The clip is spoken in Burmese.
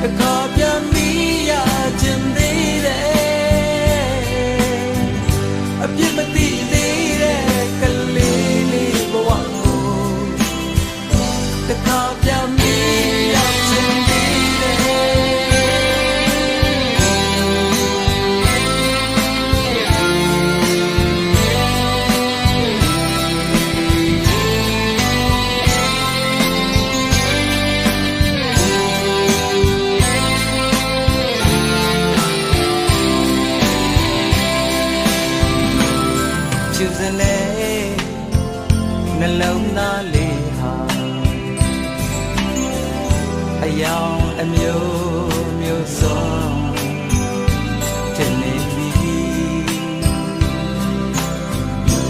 the car လဲနှလုံးသားလေးဟာအယောင်အမျိုးမျိုးစွန်